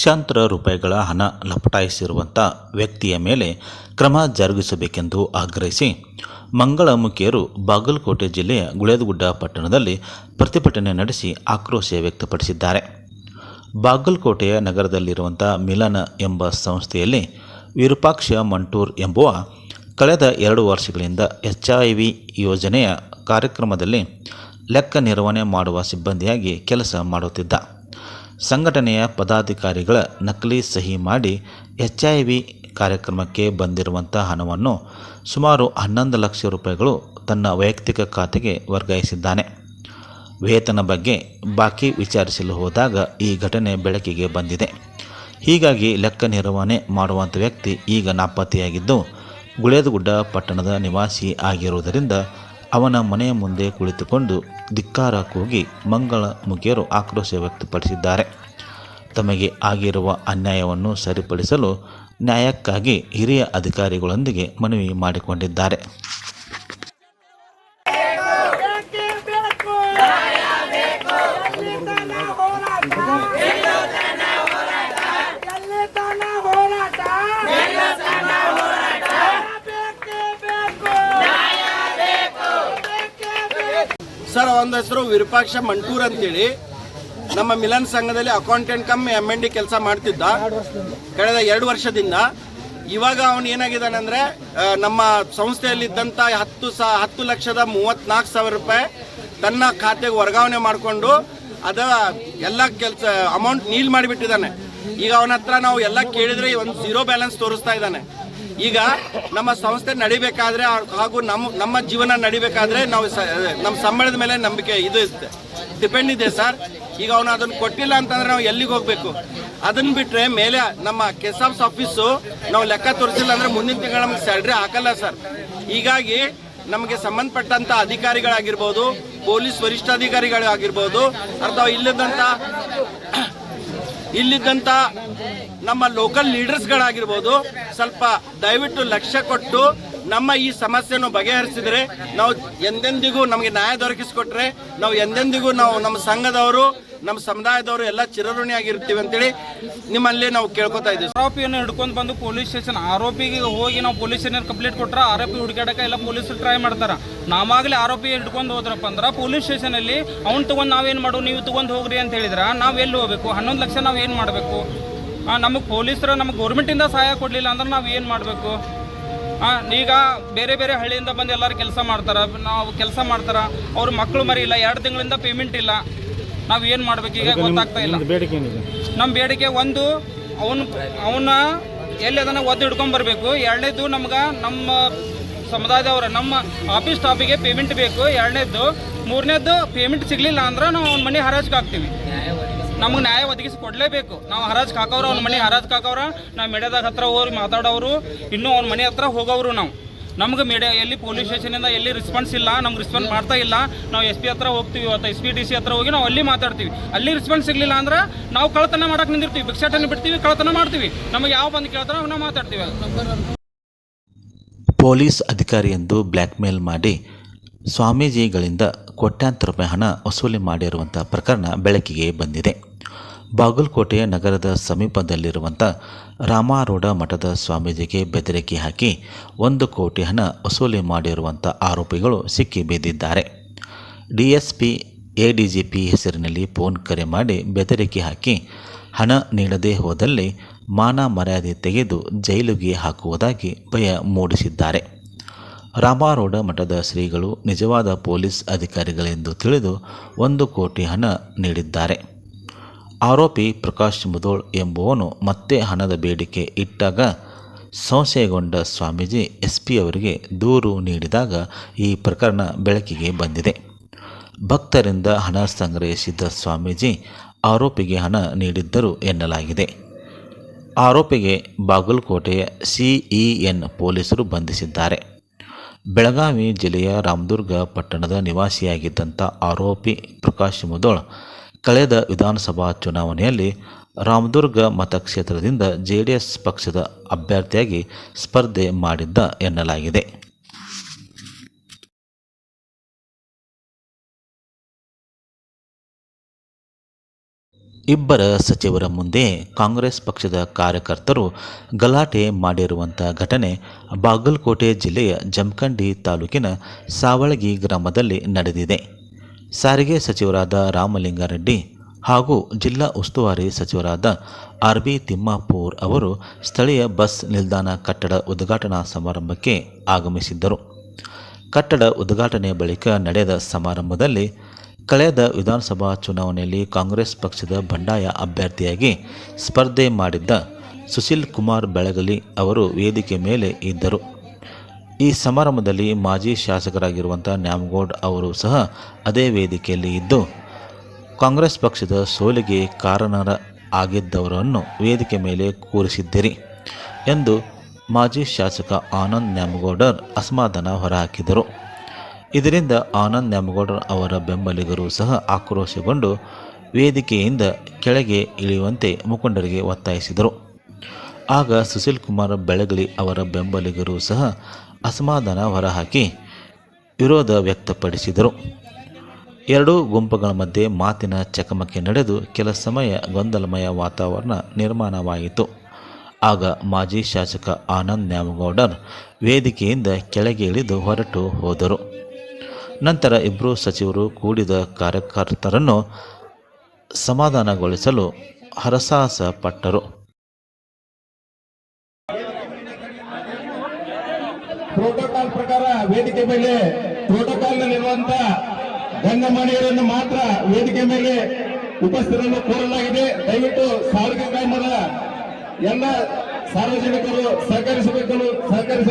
ಲಕ್ಷಾಂತರ ರೂಪಾಯಿಗಳ ಹಣ ಲಪಟಾಯಿಸಿರುವಂಥ ವ್ಯಕ್ತಿಯ ಮೇಲೆ ಕ್ರಮ ಜರುಗಿಸಬೇಕೆಂದು ಆಗ್ರಹಿಸಿ ಮಂಗಳಮುಖಿಯರು ಬಾಗಲಕೋಟೆ ಜಿಲ್ಲೆಯ ಗುಳೇದಗುಡ್ಡ ಪಟ್ಟಣದಲ್ಲಿ ಪ್ರತಿಭಟನೆ ನಡೆಸಿ ಆಕ್ರೋಶ ವ್ಯಕ್ತಪಡಿಸಿದ್ದಾರೆ. ಬಾಗಲಕೋಟೆಯ ನಗರದಲ್ಲಿರುವಂಥ ಮಿಲನ ಎಂಬ ಸಂಸ್ಥೆಯಲ್ಲಿ ವಿರೂಪಾಕ್ಷ ಮಂಟೂರ್ ಎಂಬುವ ಕಳೆದ ಎರಡು ವರ್ಷಗಳಿಂದ ಎಚ್ ಐ ವಿ ಯೋಜನೆಯ ಕಾರ್ಯಕ್ರಮದಲ್ಲಿ ಲೆಕ್ಕ ನಿರ್ವಹಣೆ ಮಾಡುವ ಸಿಬ್ಬಂದಿಯಾಗಿ ಕೆಲಸ ಮಾಡುತ್ತಿದ್ದ. ಸಂಘಟನೆಯ ಪದಾಧಿಕಾರಿಗಳ ನಕಲಿ ಸಹಿ ಮಾಡಿ ಎಚ್ ಐ ವಿ ಕಾರ್ಯಕ್ರಮಕ್ಕೆ ಬಂದಿರುವಂಥ ಹಣವನ್ನು ಸುಮಾರು ಹನ್ನೊಂದು ಲಕ್ಷ ರೂಪಾಯಿಗಳು ತನ್ನ ವೈಯಕ್ತಿಕ ಖಾತೆಗೆ ವರ್ಗಾಯಿಸಿದ್ದಾನೆ. ವೇತನ ಬಗ್ಗೆ ಬಾಕಿ ವಿಚಾರಿಸಲು ಹೋದಾಗ ಈ ಘಟನೆ ಬೆಳಕಿಗೆ ಬಂದಿದೆ. ಹೀಗಾಗಿ ಲೆಕ್ಕ ನಿರ್ವಹಣೆ ಮಾಡುವಂಥ ವ್ಯಕ್ತಿ ಈಗ ನಾಪತ್ತೆಯಾಗಿದ್ದು, ಗುಳೇದಗುಡ್ಡ ಪಟ್ಟಣದ ನಿವಾಸಿ ಆಗಿರುವುದರಿಂದ ಅವನ ಮನೆಯ ಮುಂದೆ ಕುಳಿತುಕೊಂಡು ಧಿಕ್ಕಾರ ಕೂಗಿ ಮಂಗಳ ಮುಖಿಯರು ಆಕ್ರೋಶ ವ್ಯಕ್ತಪಡಿಸಿದ್ದಾರೆ. ತಮಗೆ ಆಗಿರುವ ಅನ್ಯಾಯವನ್ನು ಸರಿಪಡಿಸಲು ನ್ಯಾಯಕ್ಕಾಗಿ ಹಿರಿಯ ಅಧಿಕಾರಿಗಳೊಂದಿಗೆ ಮನವಿ ಮಾಡಿಕೊಂಡಿದ್ದಾರೆ ಬೇಕೇ ಬೇಕು ಎಲ್ಲಿತನ ಹೋರಾಟ ಎಲ್ಲಿತನ ಹೋರಾಟ ಬೇಕೇ ಬೇಕು ಬೇಕೇ ಬೇಕು ಸರ್, ಒಂದು ಹೆಸರು ವಿರೂಪಾಕ್ಷ ಮಂಟೂರ್ ಅಂತೇಳಿ. ನಮ್ಮ ಮಿಲನ್ ಸಂಘದಲ್ಲಿ accountant cum M N D ಕೆಲಸ ಮಾಡ್ತಿದ್ದ. ಕಳೆದ ಎರಡು ವರ್ಷದಿಂದ. ಇವಾಗ ಅವನು ಏನಾಗಿದ್ದಾನೆ ಅಂದ್ರೆ ನಮ್ಮ ಸಂಸ್ಥೆಯಲ್ಲಿದ್ದಂಥ ಹತ್ತು ಸಾ, ಹತ್ತು ಲಕ್ಷದ ಮೂವತ್ನಾಲ್ಕು ಸಾವಿರ ರೂಪಾಯಿ ತನ್ನ ಖಾತೆಗೆ ವರ್ಗಾವಣೆ ಮಾಡಿಕೊಂಡು ಅದ ಎಲ್ಲ ಕೆಲಸ ಅಮೌಂಟ್ ನೀಲ್ ಮಾಡಿಬಿಟ್ಟಿದ್ದಾನೆ. ಈಗ ಅವನ ಹತ್ರ ನಾವು ಎಲ್ಲ ಕೇಳಿದ್ರೆ ಒಂದು ಝೀರೋ ಬ್ಯಾಲೆನ್ಸ್ ತೋರಿಸ್ತಾ ಇದ್ದಾನೆ. ಈಗ ನಮ್ಮ ಸಂಸ್ಥೆ ನಡಿಬೇಕಾದ್ರೆ ಹಾಗೂ ನಮ್ಮ ನಮ್ಮ ಜೀವನ ನಡಿಬೇಕಾದ್ರೆ ನಾವು ನಮ್ಮ ಸಂಬಳದ ಮೇಲೆ ನಂಬಿಕೆ ಇದು ಇರುತ್ತೆ. ಡಿಪೆಂಡ್ ಇದೆ ಸರ್. ಈಗ ಅವನು ಅದನ್ನು ಕೊಟ್ಟಿಲ್ಲ ಅಂತಂದ್ರೆ ನಾವು ಎಲ್ಲಿಗೆ ಹೋಗ್ಬೇಕು? ಅದನ್ನ ಬಿಟ್ರೆ ಮೇಲೆ ನಮ್ಮ ಕೆಸಾಫ್ಸ್ ಆಫೀಸು ನಾವು ಲೆಕ್ಕ ತೋರಿಸಿಲ್ಲ ಅಂದ್ರೆ ಮುಂದಿನ ತಿಂಗಳು ನಮ್ಗೆ ಸ್ಯಾಲ್ರಿ ಹಾಕಲ್ಲ ಸರ್. ಹೀಗಾಗಿ ನಮಗೆ ಸಂಬಂಧಪಟ್ಟಂತ ಅಧಿಕಾರಿಗಳಾಗಿರ್ಬೋದು, ಪೊಲೀಸ್ ವರಿಷ್ಠಾಧಿಕಾರಿಗಳಾಗಿರ್ಬೋದು ಅಥವಾ ಇಲ್ಲದಂತ ಇಲ್ಲಿದ್ದಂಥ ನಮ್ಮ ಲೋಕಲ್ ಲೀಡರ್ಸ್ಗಳಾಗಿರ್ಬೋದು ಸ್ವಲ್ಪ ದಯವಿಟ್ಟು ಲಕ್ಷ್ಯ ಕೊಟ್ಟು ನಮ್ಮ ಈ ಸಮಸ್ಯೆಯನ್ನು ಬಗೆಹರಿಸಿದರೆ ನಾವು ಎಂದೆಂದಿಗೂ ನಮಗೆ ನ್ಯಾಯ ದೊರಕಿಸಿಕೊಟ್ರೆ, ನಾವು ಎಂದೆಂದಿಗೂ ನಾವು ನಮ್ಮ ಸಂಘದವರು, ನಮ್ಮ ಸಮುದಾಯದವರು ಎಲ್ಲ ಚಿರಋಣಿಯಾಗಿರ್ತೀವಿ ಅಂತೇಳಿ ನಿಮ್ಮಲ್ಲಿ ನಾವು ಕೇಳ್ಕೊತಾ ಇದ್ದೀವಿ. ಆರೋಪಿಯನ್ನು ಹಿಡ್ಕೊಂಡು ಬಂದು ಪೊಲೀಸ್ ಸ್ಟೇಷನ್ ಆರೋಪಿಗೆ ಹೋಗಿ ನಾವು ಪೊಲೀಸ್ ಸ್ಟೇಷನ್ ಕಂಪ್ಲೇಂಟ್ ಕೊಟ್ರೆ ಆರೋಪಿ ಹುಡುಕಾಡಕ್ಕೆ ಎಲ್ಲ ಪೊಲೀಸರು ಟ್ರೈ ಮಾಡ್ತಾರೆ. ನಾವಾಗಲೇ ಆರೋಪಿ ಹಿಡ್ಕೊಂಡು ಹೋದ್ರಪ್ಪ ಅಂದ್ರೆ ಪೊಲೀಸ್ ಸ್ಟೇಷನಲ್ಲಿ ಅವ್ನು ತೊಗೊಂಡು ನಾವೇನು ಮಾಡು, ನೀವು ತೊಗೊಂಡು ಹೋಗ್ರಿ ಅಂತ ಹೇಳಿದ್ರೆ, ನಾವು ಎಲ್ಲಿ ಹೋಗ್ಬೇಕು? ಹನ್ನೊಂದು ಲಕ್ಷ ನಾವು ಏನು ಮಾಡಬೇಕು? ನಮಗೆ ಪೊಲೀಸರು ನಮಗೆ ಗೌರ್ಮೆಂಟಿಂದ ಸಹಾಯ ಕೊಡಲಿಲ್ಲ ಅಂದ್ರೆ ನಾವು ಏನು ಮಾಡಬೇಕು? ಈಗ ಬೇರೆ ಬೇರೆ ಹಳ್ಳಿಯಿಂದ ಬಂದು ಎಲ್ಲರೂ ಕೆಲಸ ಮಾಡ್ತಾರೆ. ನಾವು ಕೆಲಸ ಮಾಡ್ತಾರೆ. ಅವ್ರ ಮಕ್ಕಳು ಮರಿ ಇಲ್ಲ. ಎರಡು ತಿಂಗಳಿಂದ ಪೇಮೆಂಟ್ ಇಲ್ಲ. ನಾವು ಏನು ಮಾಡಬೇಕು? ಈಗ ಗೊತ್ತಾಗ್ತಾ ಇಲ್ಲ. ನಮ್ಮ ಬೇಡಿಕೆ ಒಂದು ಅವನು ಅವನ ಎಲ್ಲಿ ಅದನ್ನು ಒದ್ದು ಹಿಡ್ಕೊಂಬರ್ಬೇಕು ಎರಡನೇದು ನಮ್ಗೆ ನಮ್ಮ ಸಮುದಾಯದವ್ರ ನಮ್ಮ ಆಫೀಸ್ ಸ್ಟಾಫಿಗೆ ಪೇಮೆಂಟ್ ಬೇಕು. ಎರಡನೇದ್ದು ಮೂರನೇದು ಪೇಮೆಂಟ್ ಸಿಗಲಿಲ್ಲ ಅಂದ್ರೆ ನಾವು ಅವ್ನ ಮನೆ ಹರಾಜ್ಗೆ ಹಾಕ್ತೀವಿ. ನಮ್ಗೆ ನ್ಯಾಯ ಒದಗಿಸಿ ಕೊಡಲೇಬೇಕು. ನಾವು ಹರಾಜ್ ಕಾಕವ್ರ, ಅವ್ನ ಮನೆ ಹರಾಜ್ ಕಾಕವ್ರ, ನಾವು ಮೀಡಿಯಾದಾಗ ಹತ್ರ ಹೋಗಿ ಮಾತಾಡೋರು, ಇನ್ನೂ ಅವ್ನ ಮನೆ ಹತ್ರ ಹೋಗೋರು ನಾವು. ನಮ್ಗೆ ಮೀಡಿಯಾ ಎಲ್ಲಿ ಪೊಲೀಸ್ ಸ್ಟೇಷನಿಂದ ಎಲ್ಲಿ ರಿಸ್ಪಾನ್ಸ್ ಇಲ್ಲ, ನಮ್ಗೆ ರಿಸ್ಪಾನ್ಸ್ ಮಾಡ್ತಾ ಇಲ್ಲ, ನಾವು ಎಸ್ ಪಿ ಹತ್ರ ಹೋಗ್ತೀವಿ ಅಥವಾ ಎಸ್ ಪಿ, ಡಿ ಸಿ ಹತ್ರ ಹೋಗಿ ನಾವು ಅಲ್ಲಿ ಮಾತಾಡ್ತೀವಿ. ಅಲ್ಲಿ ರಿಸ್ಪಾನ್ಸ್ ಸಿಗಲಿಲ್ಲ ಅಂದ್ರೆ ನಾವು ಕಳತನ ಮಾಡಕ್ಕೆ ನಿಂದಿರ್ತೀವಿ, ಭಿಕ್ಷಾಟನೆ ಬಿಡ್ತೀವಿ ಕಳತನ ಮಾಡ್ತೀವಿ. ನಮಗೆ ಯಾವ ಬಂದು ಕೇಳ್ತಾರೆ ಅವ್ರು ನಾವು ಮಾತಾಡ್ತೀವಿ. ಪೊಲೀಸ್ ಅಧಿಕಾರಿ ಎಂದು ಬ್ಲ್ಯಾಕ್ಮೇಲ್ ಮಾಡಿ, ಸ್ವಾಮೀಜಿಗಳಿಂದ ಕೋಟ್ಯಾಂತರ ರೂಪಾಯಿ ಹಣ ವಸೂಲಿ ಮಾಡಿರುವಂಥ ಪ್ರಕರಣ ಬೆಳಕಿಗೆ ಬಂದಿದೆ. ಬಾಗಲಕೋಟೆಯ ನಗರದ ಸಮೀಪದಲ್ಲಿರುವಂಥ ರಾಮಾರೂಢ ಮಠದ ಸ್ವಾಮೀಜಿಗೆ ಬೆದರಿಕೆ ಹಾಕಿ ಒಂದು ಕೋಟಿ ಹಣ ವಸೂಲಿ ಮಾಡಿರುವಂಥ ಆರೋಪಿಗಳು ಸಿಕ್ಕಿ ಬಿದ್ದಿದ್ದಾರೆ D S A D G P ಹೆಸರಿನಲ್ಲಿ ಫೋನ್ ಕರೆ ಮಾಡಿ ಬೆದರಿಕೆ ಹಾಕಿ ಹಣ ನೀಡದೇ ಹೋದಲ್ಲಿ ಮಾನ ಮರ್ಯಾದೆ ತೆಗೆದು ಜೈಲಿಗೆ ಹಾಕುವುದಾಗಿ ಭಯ ಮೂಡಿಸಿದ್ದಾರೆ. ರಾಮಾರೂಢ ಮಠದ ಶ್ರೀಗಳು ನಿಜವಾದ ಪೊಲೀಸ್ ಅಧಿಕಾರಿಗಳೆಂದು ತಿಳಿದು ಒಂದು ಕೋಟಿ ಹಣ ನೀಡಿದ್ದಾರೆ. ಆರೋಪಿ ಪ್ರಕಾಶ್ ಮುದೋಳ್ ಎಂಬುವನು ಮತ್ತೆ ಹಣದ ಬೇಡಿಕೆ ಇಟ್ಟಾಗ ಸಂಶಯಗೊಂಡ ಸ್ವಾಮೀಜಿ ಎಸ್ ಪಿ ಅವರಿಗೆ ದೂರು ನೀಡಿದಾಗ ಈ ಪ್ರಕರಣ ಬೆಳಕಿಗೆ ಬಂದಿದೆ. ಭಕ್ತರಿಂದ ಹಣ ಸಂಗ್ರಹಿಸಿದ್ದ ಸ್ವಾಮೀಜಿ ಆರೋಪಿಗೆ ಹಣ ನೀಡಿದ್ದರು ಎನ್ನಲಾಗಿದೆ. ಆರೋಪಿಗೆ ಬಾಗಲಕೋಟೆಯ ಸಿಇಎನ್ ಪೊಲೀಸರು ಬಂಧಿಸಿದ್ದಾರೆ. ಬೆಳಗಾವಿ ಜಿಲ್ಲೆಯ ರಾಮದುರ್ಗ ಪಟ್ಟಣದ ನಿವಾಸಿಯಾಗಿದ್ದಂಥ ಆರೋಪಿ ಪ್ರಕಾಶ್ ಮುದೋಳ್ ಕಳೆದ ವಿಧಾನಸಭಾ ಚುನಾವಣೆಯಲ್ಲಿ ರಾಮದುರ್ಗ ಮತಕ್ಷೇತ್ರದಿಂದ ಜೆ ಡಿ ಎಸ್ ಪಕ್ಷದ ಅಭ್ಯರ್ಥಿಯಾಗಿ ಸ್ಪರ್ಧೆ ಮಾಡಿದ್ದ ಎನ್ನಲಾಗಿದೆ. ಇಬ್ಬರ ಸಚಿವರ ಮುಂದೆ ಕಾಂಗ್ರೆಸ್ ಪಕ್ಷದ ಕಾರ್ಯಕರ್ತರು ಗಲಾಟೆ ಮಾಡಿರುವಂಥ ಘಟನೆ ಬಾಗಲಕೋಟೆ ಜಿಲ್ಲೆಯ ಜಮಖಂಡಿ ತಾಲೂಕಿನ ಸಾವಳಗಿ ಗ್ರಾಮದಲ್ಲಿ ನಡೆದಿದೆ. ಸಾರಿಗೆ ಸಚಿವರಾದ ರಾಮಲಿಂಗಾರೆಡ್ಡಿ ಹಾಗೂ ಜಿಲ್ಲಾ ಉಸ್ತುವಾರಿ ಸಚಿವರಾದ ಆರ್ ಬಿ ತಿಮ್ಮಾಪೂರ್ ಅವರು ಸ್ಥಳೀಯ ಬಸ್ ನಿಲ್ದಾಣ ಕಟ್ಟಡ ಉದ್ಘಾಟನಾ ಸಮಾರಂಭಕ್ಕೆ ಆಗಮಿಸಿದ್ದರು. ಕಟ್ಟಡ ಉದ್ಘಾಟನೆ ಬಳಿಕ ನಡೆದ ಸಮಾರಂಭದಲ್ಲಿ ಕಳೆದ ವಿಧಾನಸಭಾ ಚುನಾವಣೆಯಲ್ಲಿ ಕಾಂಗ್ರೆಸ್ ಪಕ್ಷದ ಬಂಡಾಯ ಅಭ್ಯರ್ಥಿಯಾಗಿ ಸ್ಪರ್ಧೆ ಮಾಡಿದ್ದ ಸುಶೀಲ್ ಕುಮಾರ್ ಬೆಳಗಲಿ ಅವರು ವೇದಿಕೆ ಮೇಲೆ ಇದ್ದರು. ಈ ಸಮಾರಂಭದಲ್ಲಿ ಮಾಜಿ ಶಾಸಕರಾಗಿರುವಂಥ ನ್ಯಾಮಗೌಡ್ ಅವರು ಸಹ ಅದೇ ವೇದಿಕೆಯಲ್ಲಿ ಇದ್ದು, ಕಾಂಗ್ರೆಸ್ ಪಕ್ಷದ ಸೋಲಿಗೆ ಕಾರಣರ ಆಗಿದ್ದವರನ್ನು ವೇದಿಕೆ ಮೇಲೆ ಕೂರಿಸಿದ್ದೀರಿ ಎಂದು ಮಾಜಿ ಶಾಸಕ ಆನಂದ್ ನ್ಯಾಮಗೌಡರ್ ಅಸಮಾಧಾನ ಹೊರಹಾಕಿದರು. ಇದರಿಂದ ಆನಂದ್ ನ್ಯಾಮಗೌಡರ್ ಅವರ ಬೆಂಬಲಿಗರು ಸಹ ಆಕ್ರೋಶಗೊಂಡು ವೇದಿಕೆಯಿಂದ ಕೆಳಗೆ ಇಳಿಯುವಂತೆ ಮುಖಂಡರಿಗೆ ಒತ್ತಾಯಿಸಿದರು. ಆಗ ಸುಶೀಲ್ ಕುಮಾರ್ ಬೆಳಗಲಿ ಅವರ ಬೆಂಬಲಿಗರು ಸಹ ಅಸಮಾಧಾನ ಹೊರಹಾಕಿ ವಿರೋಧ ವ್ಯಕ್ತಪಡಿಸಿದರು. ಎರಡೂ ಗುಂಪುಗಳ ಮಧ್ಯೆ ಮಾತಿನ ಚಕಮಕಿ ನಡೆದು ಕೆಲ ಸಮಯ ಗೊಂದಲಮಯ ವಾತಾವರಣ ನಿರ್ಮಾಣವಾಯಿತು. ಆಗ ಮಾಜಿ ಶಾಸಕ ಆನಂದ್ ನ್ಯಾಮಗೌಡರ್ ವೇದಿಕೆಯಿಂದ ಕೆಳಗೆ ಇಳಿದು ಹೊರಟು ಹೋದರು. ನಂತರ ಇಬ್ಬರೂ ಸಚಿವರು ಕೂಡಿದ ಕಾರ್ಯಕರ್ತರನ್ನು ಸಮಾಧಾನಗೊಳಿಸಲು ಹರಸಾಹಸ ಪಟ್ಟರು ಪ್ರೋಟೋಕಾಲ್ ಪ್ರಕಾರ ವೇದಿಕೆ ಮೇಲೆ ಪ್ರೋಟೋಕಾಲ್ ನಲ್ಲಿರುವಂತ ಗಣ್ಯಮಾನ್ಯರನ್ನು ಮಾತ್ರ ವೇದಿಕೆ ಮೇಲೆ ಉಪಸ್ಥಿತರನ್ನು ಕೋರಲಾಗಿದೆ. ದಯವಿಟ್ಟು ಸಾರಿಗೆ ಗ್ರಾಮದ ಎಲ್ಲ ಸಾರ್ವಜನಿಕರು ಸಹಕರಿಸಬೇಕು ಸಹಕರಿಸ